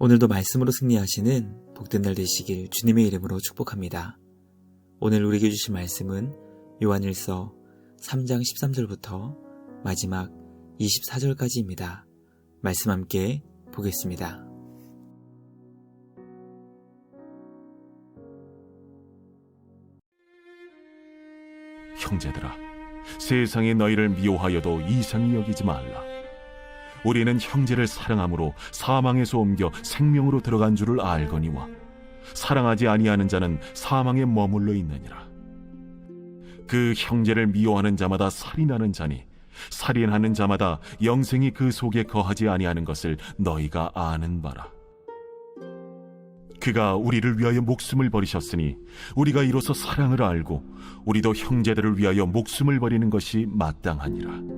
오늘도 말씀으로 승리하시는 복된 날 되시길 주님의 이름으로 축복합니다. 오늘 우리에게 주신 말씀은 요한일서 3장 13절부터 마지막 24절까지입니다. 말씀 함께 보겠습니다. 형제들아, 세상에 너희를 미워하여도 이상히 여기지 말라. 우리는 형제를 사랑함으로 사망에서 옮겨 생명으로 들어간 줄을 알거니와 사랑하지 아니하는 자는 사망에 머물러 있느니라. 그 형제를 미워하는 자마다 살인하는 자니 살인하는 자마다 영생이 그 속에 거하지 아니하는 것을 너희가 아는 바라. 그가 우리를 위하여 목숨을 버리셨으니 우리가 이로써 사랑을 알고 우리도 형제들을 위하여 목숨을 버리는 것이 마땅하니라.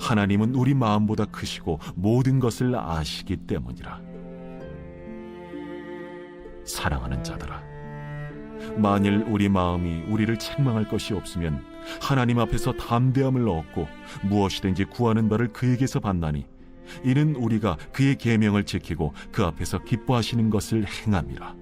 하나님은 우리 마음보다 크시고 모든 것을 아시기 때문이라. 사랑하는 자들아, 만일 우리 마음이 우리를 책망할 것이 없으면 하나님 앞에서 담대함을 얻고 무엇이든지 구하는 바를 그에게서 받나니 이는 우리가 그의 계명을 지키고 그 앞에서 기뻐하시는 것을 행함이라.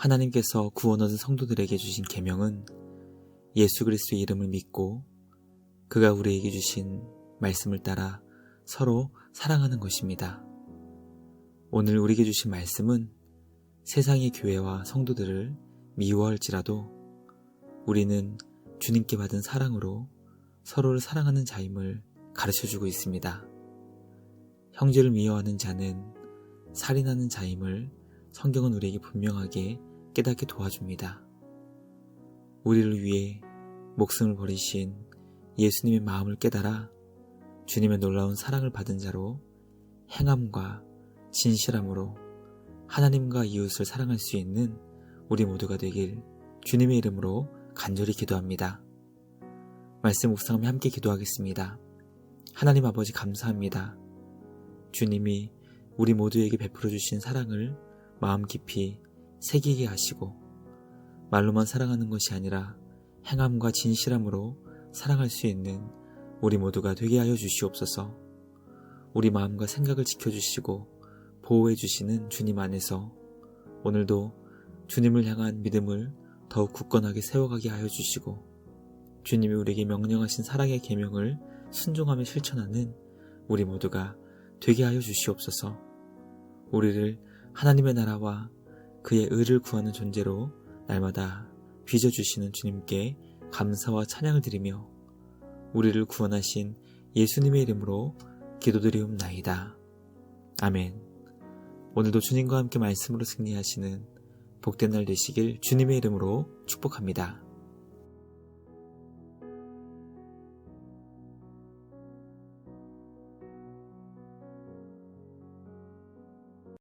하나님께서 구원 얻은 성도들에게 주신 계명은 예수 그리스도의 이름을 믿고 그가 우리에게 주신 말씀을 따라 서로 사랑하는 것입니다. 오늘 우리에게 주신 말씀은 세상의 교회와 성도들을 미워할지라도 우리는 주님께 받은 사랑으로 서로를 사랑하는 자임을 가르쳐 주고 있습니다. 형제를 미워하는 자는 살인하는 자임을 성경은 우리에게 분명하게 깨닫게 도와줍니다. 우리를 위해 목숨을 버리신 예수님의 마음을 깨달아 주님의 놀라운 사랑을 받은 자로 행함과 진실함으로 하나님과 이웃을 사랑할 수 있는 우리 모두가 되길 주님의 이름으로 간절히 기도합니다. 말씀 묵상하며 함께 기도하겠습니다. 하나님 아버지 감사합니다. 주님이 우리 모두에게 베풀어 주신 사랑을 마음 깊이 새기게 하시고 말로만 사랑하는 것이 아니라 행함과 진실함으로 사랑할 수 있는 우리 모두가 되게 하여 주시옵소서. 우리 마음과 생각을 지켜주시고 보호해 주시는 주님 안에서 오늘도 주님을 향한 믿음을 더욱 굳건하게 세워가게 하여 주시고 주님이 우리에게 명령하신 사랑의 계명을 순종하며 실천하는 우리 모두가 되게 하여 주시옵소서. 우리를 하나님의 나라와 그의 의를 구하는 존재로 날마다 빚어주시는 주님께 감사와 찬양을 드리며 우리를 구원하신 예수님의 이름으로 기도드리옵나이다. 아멘. 오늘도 주님과 함께 말씀으로 승리하시는 복된 날 되시길 주님의 이름으로 축복합니다.